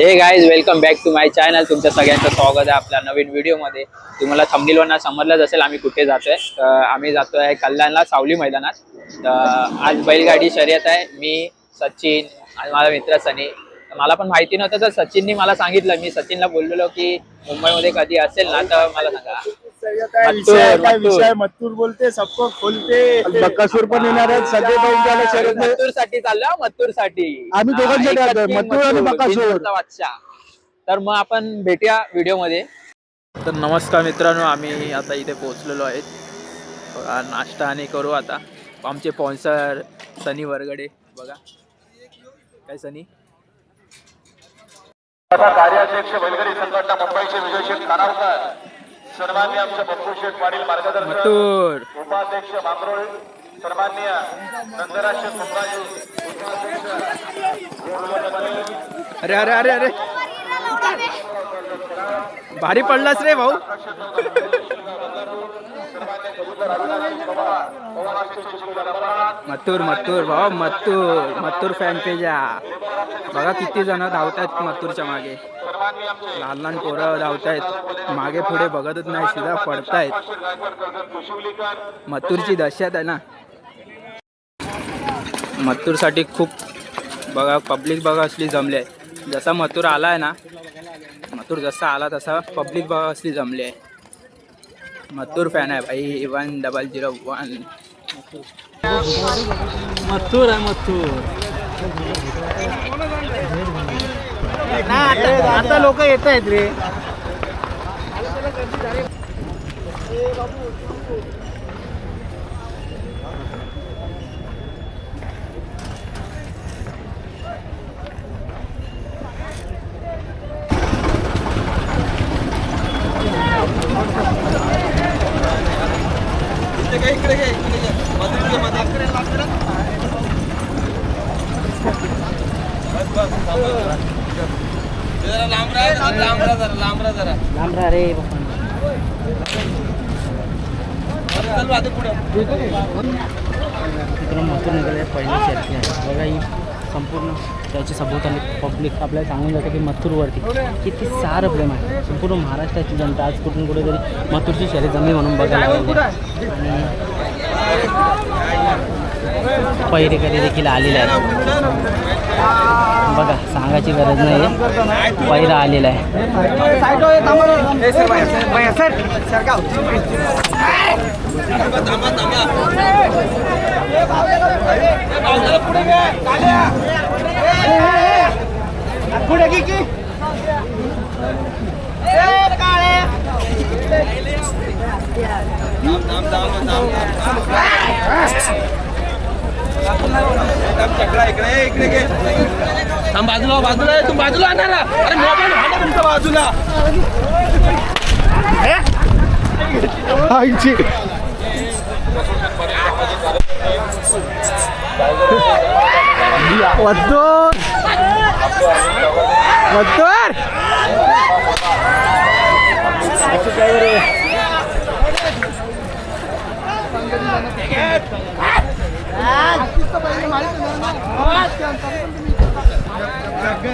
Hey guys welcome back to my channel तुमच्या सगळ्यांचं स्वागत आहे आपल्या नवीन व्हिडिओमध्ये तुम्हाला थंबनीलवरना समजलंच असेल आम्ही कुठे जातोय. तर आम्ही जातोय कल्याणला सावली मैदानात. तर आज बैलगाडी शर्यत आहे. मी सचिन आणि माझा मित्र सनी. तर मला पण माहिती नव्हतं तर सचिननी मला सांगितलं. मी सचिनला बोललेलो की मुंबईमध्ये कधी असेल ना तर मला सांगा. काय विषय आहे, मत्तूर, काय मत्तूर. विषय आहे? मत्तूर बोलते सबको खोलते. बक्कासूर पण येणार आहेत सगळे बैल मत्तूरसाठी चाललो मत्तूरसाठी आम्ही दोघांसाठी आलोय, मत्तूर आणि बकासूर. तर मग आपण भेटूया व्हिडिओमध्ये तर नमस्कार मित्रांनो आम्ही आता इथे पोहोचलेलो आहेत. बघा नाश्ता आणि करू आता. आमचे स्पॉन्सर सनी वरगडे बघा. काय सनी? आता कार्याध्यक्ष बैलगाडी संघटना मुंबईचे विजय शेठ आमचे बप्पू शेठ पाटील मार्गदर्शक उपाध्यक्ष बांबरोळ सन्मान्य नंदराज अरे अरे अरे अरे. भारी पडलास रे भाऊ. मत्तूर मत्तूर भाऊ मत्तूर मत्तूर फॅन पेज बघा किती जण धावतायत मत्तूरच्या मागे. लहान लहान पोरं धावतायत. मागे पुढे बघतच नाही सीधा पडतायत. मत्तूरची दहशत आहे ना. मत्तूरसाठी खूप बघा पब्लिक बघा असली जमली आहे. जसा मथुर आला आहे ना मथुर जसा आला तसा पब्लिक बघा असली जमली आहे. मथुर फॅन आहे भाई one double zero one Mathur आहे मथुर. आता लोक येत आहेत रे. लांबरा रे मित्र मथुर निघाले पहिली शर्ती आहे. बघा ही संपूर्ण त्याची सभोवताली पब्लिक आपल्याला सांगून जातं की मथुरवरती किती सारं प्रेम आहे. संपूर्ण महाराष्ट्राची जनता आज कुठून कुठेतरी मथुरची शर्यत जमी म्हणून बघायला आणि पहिरेकरी देखील आलेले आहेत बघा सांगायची गरज नाही पहिला आलेला आहे. बाजूला बाजूला तू बाजूला आणा अरे मोबाईल तुमच्या बाजूला मत्तूर मत्तूर बाजूला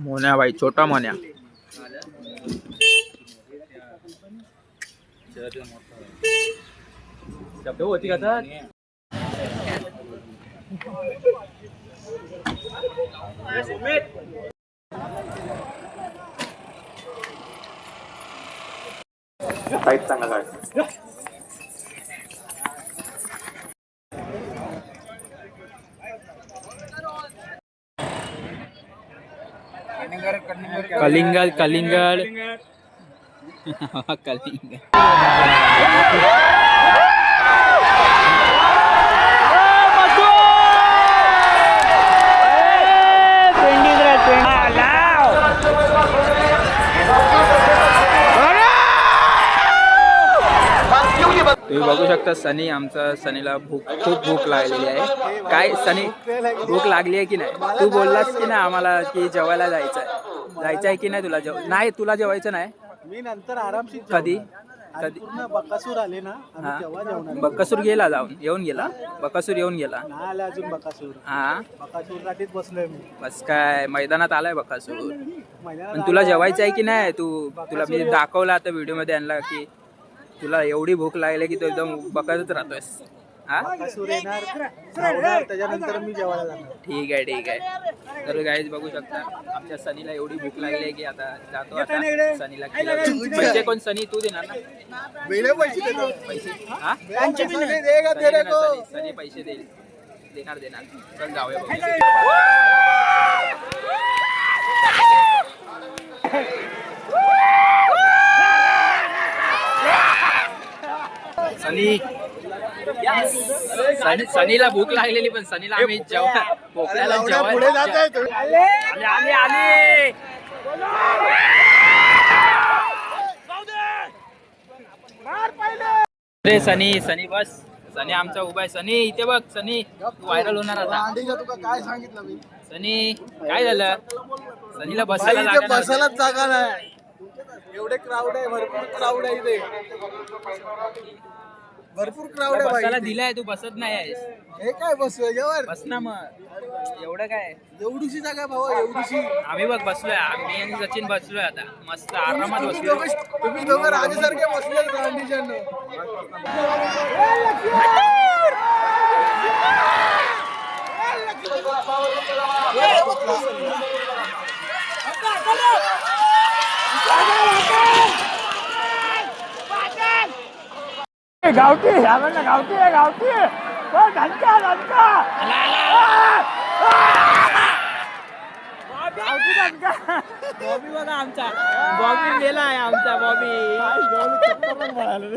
मोन्या भाई छोटा मोन्या। होती का साईड सांगा काय? कलिंगड कलिंगड कलिंगड तुम्ही बघू शकता सनी आमचा सनीला भूक खूप भूक लागलेली आहे. काय सनी भूक लागली आहे की नाही? तू बोललास की नाही आम्हाला की जेवायला जायचं आहे जायचं आहे की नाही तुला जेव? नाही तुला जेवायचं नाही. मी नंतर आरामशीर कधी? कधी? पूर्ण बकासूर आले ना हा. आम्ही तेव्हा जेवणार. बक्कासूर गेला जाऊन येऊन गेला? बक्कासूर येऊन गेला? नाही आले अजून बकासूर. हा. बकासूर साठीच बसलोय मी. बस काय मैदानात आलाय बक्कासूर महिन्याला पण तुला जेवायचं आहे की नाही? तू तुला मी दाखवलं आता व्हिडिओमध्ये आणला की तुला एवढी भूक लागली की तू एकदम बघतच राहतोयस. हा? बकासूर येणार. धावणार, त्याच्यानंतर मी जेवायला जाणार. ठीक आहे ठीक आहे. तर गाईज बघू शकता आमच्या सनीला एवढी भूक लागली आहे की आता जातो आता सनीला खिलावतो. पैसे कोण? सनी तू देणार ना? वेळे पैसे देतो पैसे. हा? त्यांचे भी नाही देगा सनी तेरे देणार, को सनी- सनी पैसे देईल देणार देणार. चल जाऊया बघू. सनी. सनी सनीला भूक लागलेली पण सनीला आम्ही जेव्हा भोकल्याला पुढे जात जेवायला आहे तुम्ही. आले आले आले अरे सनी सनी बस. सनी आमचा उभा आहे. सनी इथे बघ सनी. व्हायरल होणार आता. तुका काय सांगितलं मी? सनी काय झालं? सनीला बसायला इथे जागा बसायलाच जागा नाही. एवढे क्राऊड आहे भरपूर क्राऊड आहे इथे. भरपूर क्राऊड आहे बसायला बाई दिलाय तू बसत नाही आहेस. हे काय बसलोय जेवर बस ना मग. एवढं काय? एवढीशी जागा भाऊ एवढीशी. आम्ही बघ बसलोय. आम्ही आणि सचिन बसलोय आता. मस्त आरामात तुम्ही बसलोय. दोघं- तुम्ही दोघं राजासारखे बसले गांधीजन. गावठी गावठी आहे गावठी धनका धनका. बॉबी बघा आमचा. बॉबी गेलाय आमचा बॉबी. गाडी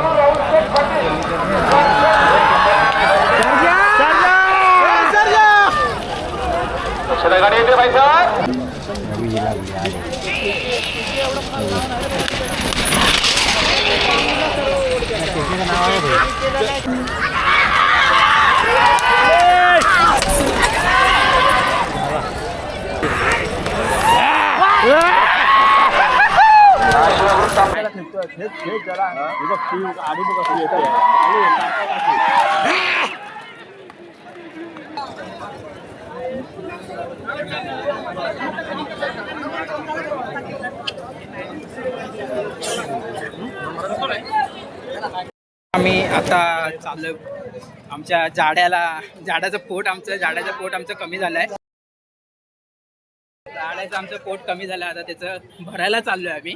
माई या आवडे निवडणुकीमध्ये स्वागत आहे आपलं इंद्रासोबत घोडा पडला रे लक्षात भाई साहेब आम्ही आता चाललो आमच्या जाड्याला जाड्याचं पोट आमचं जाड्याचं पोट आमचं कमी झालंय. जाड्याचं आमचं पोट कमी झालं आता त्याचं. भरायला चाललोय आम्ही.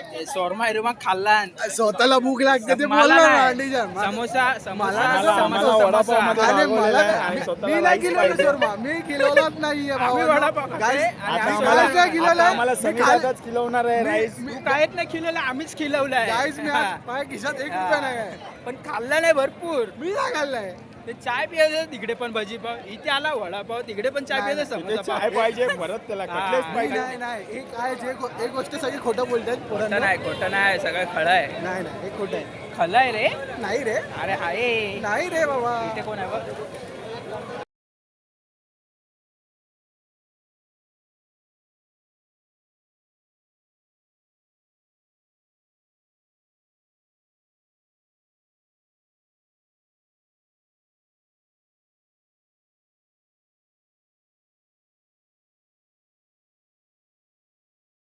शोरमा हिरमा खाल्ला. स्वतःला भूक लागते ते मला बोलला. गांधीजन समोसा समोसा मला- समोसा समोसा अरे मला मी नाही शोरमा. मी किलवलाच नाहीये आम्ही वडापाव खातोय. Guys, आणि आता आम्ही आम्हाला वडा- काय आम्हाला सनी दादाच खिलवणार आहे राईस. तू काहीच नाही खिलवलं आम्हीच खिलवलंय. गाईज मी आज माझ्या खिशात एक रुपया नाही आहे. पण खाल्लं नाही भरपूर. मी नाही खाल्लाय. ते चाय पियायचं तिकडे पण भजी पाव. इथे आला वडापाव तिकडे पण चाय पियायचं समोसा चाय पाव. पाहिजे परत त्याला हा. नाही पाहिजे. नाही नाही. हे काय जे गो- एक गोष्ट सगळी खोटं बोलतात. खोटं नाही खोटं नाही सगळं खळं आहे. नाही नाही हे खोटं आहे. खलं आहे रे? नाही रे. अरे हाय. नाही रे बाबा. इथे कोण आहे बघ?